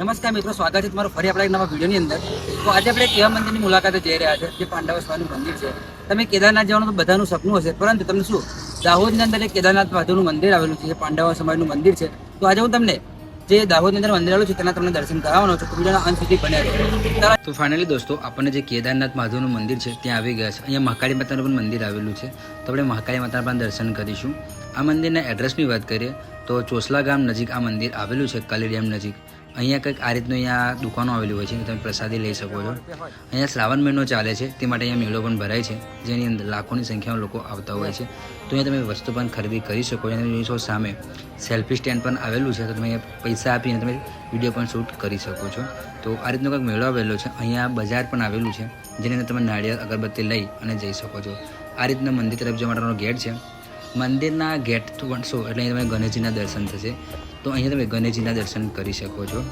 નમસ્કાર મિત્રો, સ્વાગત છે તમારું ફરી આપણા એક નવા વિડીયોની અંદર. તો આજે આપણે કેવા મંદિરની મુલાકાતે જઈ રહ્યા છે, જે પાંડવ સ્વામીનું મંદિર છે. તમે કેદારનાથ જવાનું તો બધાનું સપનું હશે, પરંતુ તમને શું, દાહોદની અંદર એક કેદારનાથ મહાદેવનું મંદિર આવેલું છે, જે પાંડવ સમાજનું મંદિર છે. તો આજે હું તમને જે દાહોદની અંદર મંદિર આવેલું છે, તેના તમને દર્શન કરાવવાનો છું. વિડીયોના અંત સુધી બન્યા તો ફાઇનલી દોસ્તો, આપણને જે કેદારનાથ મહાદેવનું મંદિર છે, ત્યાં આવી ગયા છે. અહીંયા મહાકાળી માતાનું પણ મંદિર આવેલું છે. તો આપણે મહાકાળી માતાના પણ દર્શન કરીશું. આ મંદિરના એડ્રેસની વાત કરીએ, તો ચોસલા ગામ નજીક આ મંદિર આવેલું છે કાલી ડેમ નજીક. અહીંયા કંઈક આ રીતનું અહીંયા દુકાનો આવેલી હોય છે, તમે પ્રસાદી લઈ શકો છો. અહીંયા શ્રાવણ મહિનો ચાલે છે, તે માટે અહીંયા મેળો પણ ભરાય છે, જેની અંદર લાખોની સંખ્યામાં લોકો આવતા હોય છે. તો અહીંયા તમે વસ્તુ પણ ખરીદી કરી શકો છો. અને જોશો સામે સેલ્ફી સ્ટેન્ડ પણ આવેલું છે, તો તમે અહીંયા પૈસા આપીને તમે વીડિયો પણ શૂટ કરી શકો છો. તો આ રીતનો કંઈક મેળો આવેલો છે. અહીંયા બજાર પણ આવેલું છે, જેની અંદર તમે નાળિયેર, અગરબત્તી લઈ અને જઈ શકો છો. આ રીતના મંદિર તરફ જવા માટેનો ગેટ છે. મંદિરના ગેટ વણશો એટલે અહીં તમે ગણેશજીના દર્શન થશે. તો અહીંયા તમે ગણેશજીના દર્શન કરી શકો છો.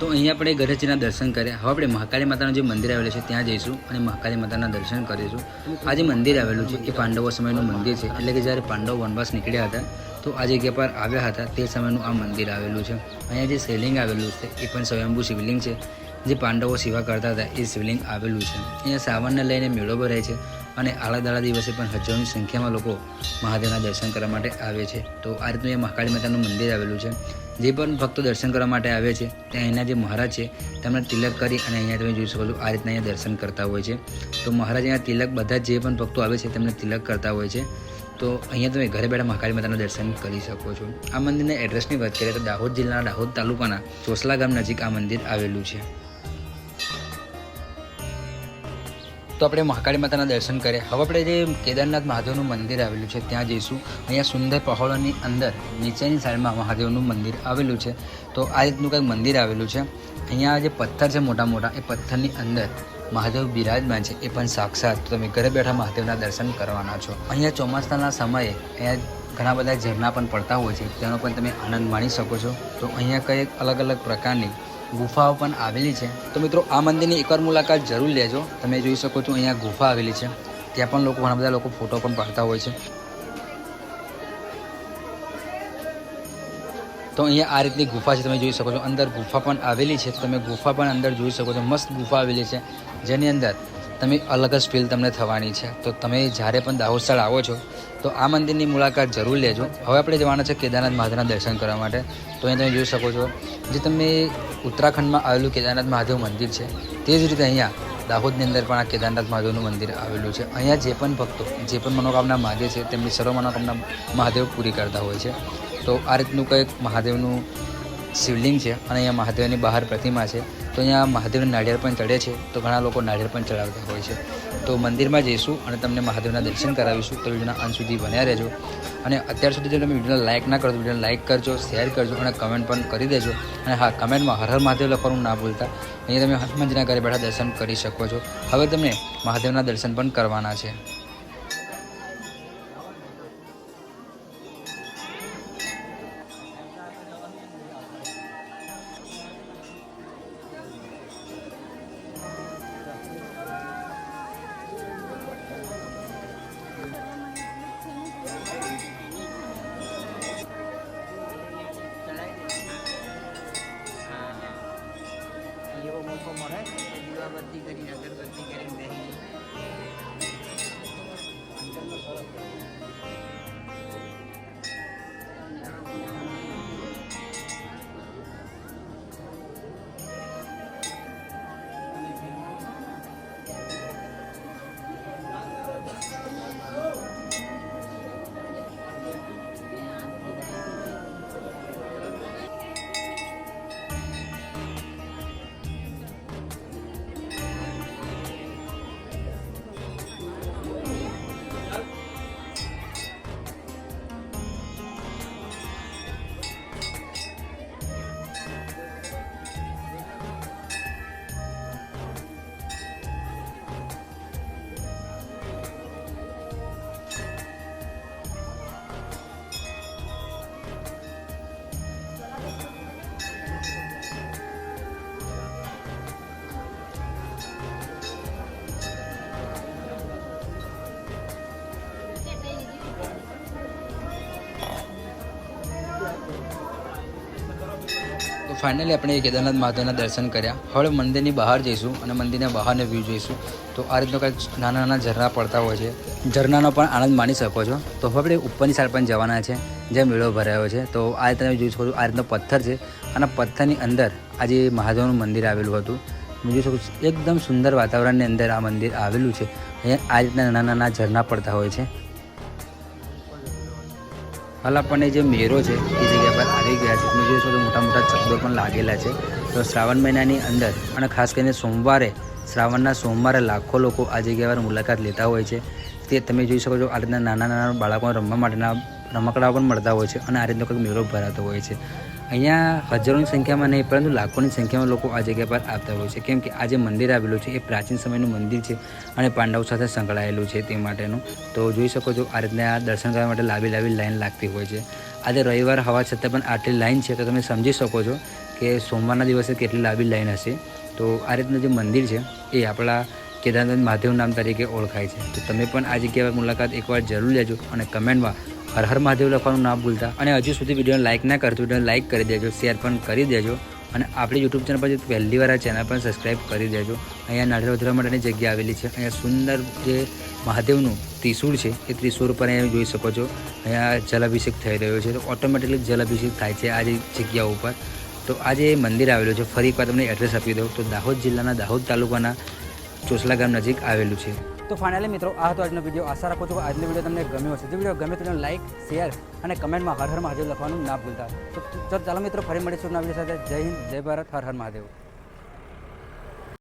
તો અહીંયા આપણે ગણેશજીના દર્શન કર્યા. હવે આપણે મહાકાળી માતાનું જે મંદિર આવેલું છે, ત્યાં જઈશું અને મહાકાળી માતાના દર્શન કરીશું. આ જે મંદિર આવેલું છે, એ પાંડવો સમયનું મંદિર છે. એટલે કે જ્યારે પાંડવો વનવાસ નીકળ્યા હતા, તો આ જગ્યા પર આવ્યા હતા, તે સમયનું આ મંદિર આવેલું છે. અહીંયા જે શિવલિંગ આવેલું છે, એ પણ સ્વયંભૂ શિવલિંગ છે. જે પાંડવો સેવા કરતા હતા, એ શિવલિંગ આવેલું છે. અહીંયા સાવનને લઈને મેળો ભરાય છે અને આળા દાડા દિવસે પણ હજારોની સંખ્યામાં લોકો મહાદેવના દર્શન કરવા માટે આવે છે. તો આ રીતનું એ મહાકાળી માતાનું મંદિર આવેલું છે. જે પણ ભક્તો દર્શન કરવા માટે આવે છે, ત્યાં અહીંના જે મહારાજ છે તેમને તિલક કરી અને અહીંયા તમે જોઈ શકો છો, આ રીતના અહીંયા દર્શન કરતા હોય છે. તો મહારાજ અહીંયા તિલક બધા જે પણ ભક્તો આવે છે, તેમને તિલક કરતા હોય છે. તો અહીંયા તમે ઘરે બેઠા મહાકાળી માતાનું દર્શન કરી શકો છો. આ મંદિરના એડ્રેસની વાત કરીએ તો દાહોદ જિલ્લાના દાહોદ તાલુકાના ચોસલા ગામ નજીક આ મંદિર આવેલું છે. તો આપણે મહાકાળી માતાના દર્શન કર્યા હવે આપણે જે કેદારનાથ મહાદેવનું મંદિર આવેલું છે, ત્યાં જઈશું. અહીંયા સુંદર પહાડોની અંદર, નીચેની સાઈડમાં મહાદેવનું મંદિર આવેલું છે. તો આ રીતનું કંઈક મંદિર આવેલું છે. અહીંયા જે પથ્થર છે મોટા મોટા, એ પથ્થરની અંદર મહાદેવ બિરાજમાન છે. એ પણ સાક્ષાત તમે ઘરે બેઠા મહાદેવના દર્શન કરવાના છો. અહીંયા ચોમાસાના સમયે અહીંયા ઘણા બધા ઝરણા પણ પડતા હોય છે. તેનો પણ તમે આનંદ માણી શકો છો. તો અહીંયા કંઈક અલગ અલગ પ્રકારની ગુફાઓ પણ આવેલી છે. તો મિત્રો, આ મંદિરની એકવાર મુલાકાત જરૂર લેજો. તમે જોઈ શકો છો અહીંયા ગુફા આવેલી છે. ત્યાં પણ લોકો ઘણા બધા લોકો ફોટો પણ પાડતા હોય છે. તો અહીંયા આ રીતની ગુફા છે, તમે જોઈ શકો છો. અંદર ગુફા પણ આવેલી છે. તો તમે ગુફા પણ અંદર જોઈ શકો છો. મસ્ત ગુફા આવેલી છે. જેની અંદર તમે અલગ જ ફીલ તમને થવાની છે. તો તમે જ્યારે પણ દાહોદ સ્થળ આવો છો, તો આ મંદિરની મુલાકાત જરૂર લેજો. હવે આપણે જવાના છે કેદારનાથ મહાદેવના દર્શન કરવા માટે. તો અહીંયા તમે જોઈ શકો છો, જે તમે ઉત્તરાખંડમાં આવેલું કેદારનાથ મહાદેવ મંદિર છે, તે જ રીતે અહીંયા દાહોદની અંદર પણ આ કેદારનાથ મહાદેવનું મંદિર આવેલું છે. અહીંયા જે પણ ભક્તો, જે પણ મનોકામના માગે છે, તેમની સર્વ મનોકામના મહાદેવ પૂરી કરતા હોય છે. તો આ રીતનું કંઈક મહાદેવનું શિવલિંગ છે અને અહીંયા મહાદેવની બહાર પ્રતિમા છે. તો અહીંયા મહાદેવને નાળિયેર પણ ચડે છે, તો ઘણા લોકો નાળિયેર પણ ચડાવતા હોય છે. તો મંદિરમાં જઈશું અને તમને મહાદેવના દર્શન કરાવીશું, તો વિડીયોના અંત સુધી બન્યા રહેજો. અને અત્યાર સુધી જો તમે વિડીયોને લાઇક ના કરો તો વિડીયોને લાઇક કરજો શેર કરજો અને કમેન્ટ પણ કરી દેજો. અને હા કમેન્ટમાં હર હર મહાદેવ લખવાનું ના ભૂલતા. અહીંયા તમે હનુમાનજીના ઘરે બેઠા દર્શન કરી શકો છો. હવે તમને મહાદેવના દર્શન પણ કરવાના છે. લોકો મળે એ દીવાબત્તી કરી અગરબત્તી કરીને બેસી ફાઇનલી આપણે કેદારનાથ મહાદેવના દર્શન કર્યા. હવે મંદિરની બહાર જઈશું અને મંદિરના બહારનો વ્યૂ જોઈશું. તો આ રીતનો કંઈક નાના નાના ઝરણા પડતા હોય છે. ઝરણાનો પણ આનંદ માણી શકો છો. તો હવે આપણે ઉપરની સાઈડ પણ જવાના છે, જ્યાં મેળો ભરાયો છે. તો આ રીતે તમે જોઈ શકો છો, આ રીતનો પથ્થર છે અને પથ્થરની અંદર આજે મહાદેવનું મંદિર આવેલું હતું હું જોઈ શકો છો, એકદમ સુંદર વાતાવરણની અંદર આ મંદિર આવેલું છે. અહીંયા આ રીતના નાના નાના ઝરણા પડતા હોય છે. હાલ આપણને જે મેરો છે, એ જગ્યા પર આવી ગયા છે. તમે જોઈશો તો મોટા મોટા ચકડોળ પણ લાગેલા છે. તો શ્રાવણ મહિનાની અંદર અને ખાસ કરીને સોમવારે, શ્રાવણના સોમવારે લાખો લોકો આ જગ્યા પર મુલાકાત લેતા હોય છે. તે તમે જોઈ શકો છો આ રીતના નાના નાના બાળકોને રમવા માટેના રમકડાઓ પણ મળતા હોય છે અને આ રીતનો કંઈક મેળો ભરાતો હોય છે. અહીંયા હજારોની સંખ્યામાં નહીં, પરંતુ લાખોની સંખ્યામાં લોકો આ જગ્યા પર આવતા હોય છે. કેમ કે આ જે મંદિર આવેલું છે, એ પ્રાચીન સમયનું મંદિર છે અને પાંડવો સાથે સંકળાયેલું છે તે માટેનું. તો જોઈ શકો છો આ રીતના દર્શન કરવા માટે લાંબી લાંબી લાઈન લાગતી હોય છે. આજે રવિવાર હોવા છતાં પણ આટલી લાઈન છે, તો તમે સમજી શકો છો કે સોમવારના દિવસે કેટલી લાંબી લાઈન હશે. તો આ રીતનું જે મંદિર છે, એ આપણા કેદારનાથ મહાદેવ નામ તરીકે ઓળખાય છે. તો તમે પણ આ જગ્યાએ મુલાકાત એકવાર જરૂર લેજો અને કમેન્ટમાં હર હર મહાદેવ લખવાનું ના ભૂલતા. અને હજુ સુધી વિડીયોને લાઇક ના કરતો વીડિયો લાઇક કરી દેજો, શેર પણ કરી દેજો. અને આપણી યુટ્યુબ ચેનલ પર પહેલી વાર આ ચેનલ પણ સબસ્ક્રાઈબ કરી દેજો. અહીંયા નાળિયેર વધવા માટેની જગ્યા આવેલી છે. અહીંયા સુંદર જે મહાદેવનું ત્રિશૂળ છે, એ ત્રિશુળ પર અહીંયા જોઈ શકો છો. અહીંયા જલાભિષેક થઈ રહ્યો છે. તો ઓટોમેટિકલી જલાભિષેક થાય છે આ જે જગ્યા ઉપર. તો આ જે મંદિર આવેલું છે, ફરી એકવાર તમને એડ્રેસ આપી દઉં. તો દાહોદ જિલ્લાના દાહોદ તાલુકાના ચોસલા ગામ નજીક આવેલું છે. તો ફાઇનલી મિત્રો, આ હતો આજનો વીડિયો આશા રાખું છું કે આજનો વીડિયો તમને ગમ્યો હશે. જો વીડિયો ગમે તો લાઈક શેર અને કમેન્ટમાં હર હર મહાદેવ લખવાનું ના ભૂલતા. તો ચાલો મિત્રો, ફરી મળીશું નવા સાથે. જય હિન્દ, જય ભારત, હર હર મહાદેવ.